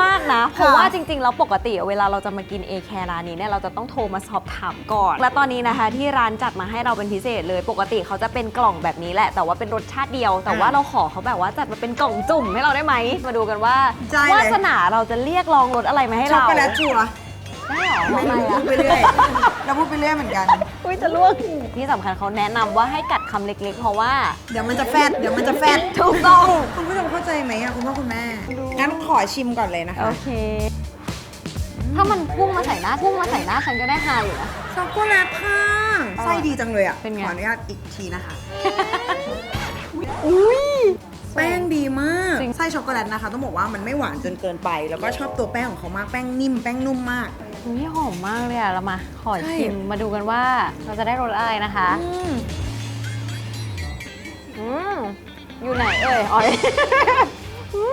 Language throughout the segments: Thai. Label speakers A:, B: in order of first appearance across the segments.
A: มากๆนะ เพราะว่าจริงๆ แล้วปกติเวลาเราจะมากินเอแคร้านนี้เนี่ยเราจะต้องโทรมาสอบถามก่อน และตอนนี้นะคะที่ร้านจัดมาให้เราเป็นพิเศษเลย ปกติเขาจะเป็นกล่องแบบนี้แหละ แต่ว่าเป็นรสชาติเดียว แต่ว่าเราขอเขาแบบว่าจัดมาเป็นกล่องจุ่มให้เราได้ไหม มาดูกันว่า
B: ได้เลย
A: วาสนาเราจะเรียกลองรสอะไรมาให้
B: ช็อก
A: เรา
B: โกแลตชัวร์
A: ได้เหรอ
B: ไม่
A: อะไร
B: รู้
A: อะ
B: พูดไปเรื่อยเราพูดไปเรื่อยเหมือนกัน
A: อุ้ยจะลวกที่สำคัญเขาแนะนำว่าให้กัดคำเล็กๆ เพราะว่า
B: เดี๋ยวมันจะแฟดเดี๋ยวมันจะแฟด
A: ถูกต้อง
B: คุณผู้ชมเข้าใจไหมอะคุณพ่อคุณแม่งั้นขอชิมก่อนเลยนะคะ
A: โอเค ถ้ามันพุ่งมาใส่หน้าพุ่งมาใส่หน้าฉันก็ได้ฮาอยู่นะ
B: ช็อกโกแลตค่ะไส้ดีจังเลยอะ
A: เป็นไง
B: ขออนุญาตอีกทีนะคะ
A: อุ้ย
B: แป้งดีมาก
A: จริง
B: ไส้ช็อกโกแลตนะคะ ต้องบอกว่ามันไม่หวานจนเกินไป แล้วก็ชอบตัวแป้งของเขามากแป้งนิ่มแป้งนุ่มมาก
A: อุ้ยหอมมากเลยอะเรามาขอ
B: ใช่
A: ชิมมาดูกันว่าเราจะได้รสอะไรนะคะ
B: อืม
A: อืมอยู่ไหนเอ่ยอ๋ออื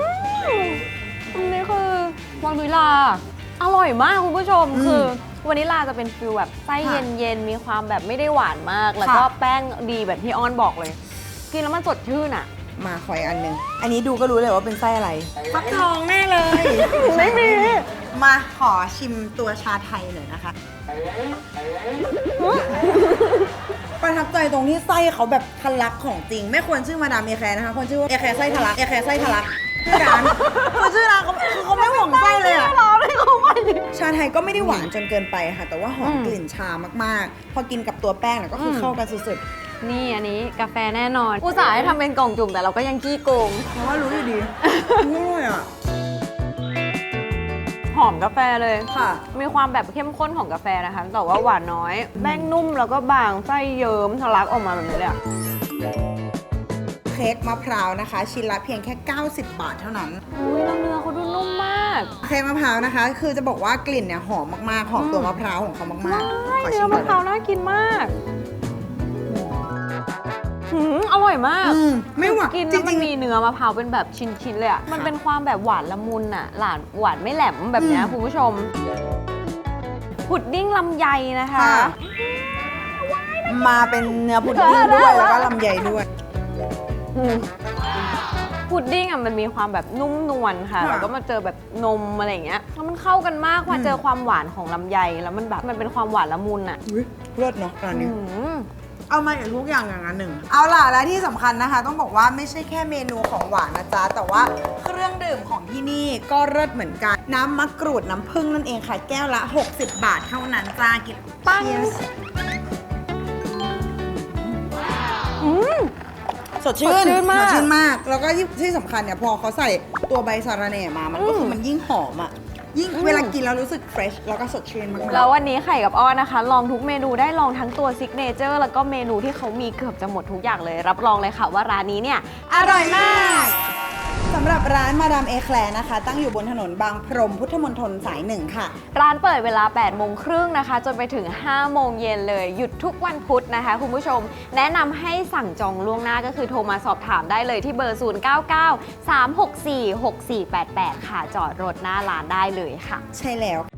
A: มอันนี้คือวานิลา อร่อยมากคุณผู้ชมคือวานิลาจะเป็นฟิลแบบไส้เย็นๆมีความแบบไม่ได้หวานมาก แล้วก็แป้งดีแบบที่อ้อนบอกเลย กินแล้วมันสดชื่นอะ
B: มาขออีกอันหนึ่งอันนี้ดูก็รู้เลยว่าเป็นไส้อะไรฟักทองแน่เลย
A: ไม่มี
B: มาขอชิมตัวชาไทยหน่อยนะคะ ประทับใจตรงที่ไส้เขาแบบทะลักของจริง ไม่ควรชื่อมาดามเอแคร์นะคะควรชื่อว่าเอแคร์ไส้ทะลักเอแคร์ไส้ทะลักชื่อร้านควรชื่อร้านเขาคือเขาไม่ห่วงไส้เลยอะ
A: ร้อนเลยเขาไม่
B: ชาไทยก็ไม่ได้หวานจนเกินไปค่ะ แต่ว่าหอม
A: อืม
B: กลิ่นชามากๆ พอกินกับตัวแป้งน่ะก็คืออ
A: ม
B: เข้ากันสุด
A: นี่อันนี้กาแฟแน่นอน อุตส่าห์ให้ทำเป็นกล่องจุ่มแต่เราก็ยังกี้โกง
B: ๆเพราะว่ารู้อยู่ดีอร่อยอะ
A: ห อมกาแฟเลย
B: ค่ะ
A: มีความแบบเข้มข้นของกาแฟนะคะ แต่ว่าหวานน้อยแป้งนุ่มแล้วก็บางไส้เยิ้มทะลักออกมาแบบนี้เลยอะ
B: เค้กมะพร้าวนะคะ ชิ้นละเพียงแค่ 90 บาทเท่านั้น
A: อุ้ยแล้วเนื้อเขาดูนุ่มมาก
B: เค้กมะพร้าวนะคะ คือจะบอกว่ากลิ่นเนี่ยหอมมากๆ หอมตัวมะพร้าวของเขามากๆ ขอ
A: เนื้
B: ชิ
A: อ
B: ม
A: มะ
B: ก่อน
A: พร้าวน่ากินมากหืมอ ร่อยมาก
B: อืมไม่หวาน
A: กิน
B: จ
A: แล้วมั
B: ริ
A: น
B: ง
A: มีเนื้อมะพร้าวเป็นแบบชิ้นๆเลยอะมันเป็นความแบบหวานละมุนอะหลานหวานไม่แหลมแบบเนี้ย
B: อืม
A: คุณผู้ชม พุดดิ้งลำไยนะคะ
B: ค่ะๆมาเป็นเนื้อพุดดิ้งด้วย แล้วก็ลำไยด้วย
A: อืมพุดดิ้งอะมันมีความแบบนุ่มนวลค่ะ
B: ค่ะ
A: แล้วก็มาเจอแบบนมอะไรอย่างเงี้ยแล้วมันเข้ากันมากพออ
B: ม
A: เจอความหวานของลำไยแล้วมันแบบมันเป็นความหวานละมุนอะ
B: อุ๊ยเลิศเนาะร้านนี้
A: อืม
B: เอามาอย่างทุกอย่างอย่างนั้นหนึ่ง เอาล่ะและที่สำคัญนะคะ ต้องบอกว่าไม่ใช่แค่เมนูของหวานนะจ๊ะ แต่ว่าเครื่องดื่มของที่นี่ก็เลิศเหมือนกัน น้ำมะกรูดน้ำผึ้งนั่นเองค่ะ แก้วละ 60 บาทเท่านั้นจ้ากิน
A: ปัง
B: Cheers
A: อืม
B: สดชื่น
A: สดชื่นมาก
B: สดชื่นมาก แล้วก็ที่ที่สำคัญเนี่ยพอเขาใส่ตัวใบสาระแหน่มา มันก็คือมันยิ่งหอมอะ ยิ่ง
A: อืม
B: เวลากินแล้วรู้สึกเฟรชแล้วก็สดชื่นมากๆ
A: แล้ววันนี้ไข่กับอ้อนนะคะ ลองทุกเมนูได้ลองทั้งตัวซิกเนเจอร์แล้วก็เมนูที่เขามีเกือบจะหมดทุกอย่างเลย รับรองเลยค่ะว่าร้านนี้เนี่ย
B: อร่อยมากสำหรับร้านมาดามเอแคลนะคะ ตั้งอยู่บนถนนบางพรมพุทธมณฑลสายหนึ่งค่ะ
A: ร้านเปิดเวลา 8 โมงครึ่งนะคะ จนไปถึง 5 โมงเย็นเลย หยุดทุกวันพุธนะคะ คุณผู้ชม แนะนำให้สั่งจองล่วงหน้าก็คือโทรมาสอบถามได้เลยที่เบอร์ 099 364 6488 ค่ะ จอดรถหน้าร้านได้เลยค่ะ
B: ใช่แล้ว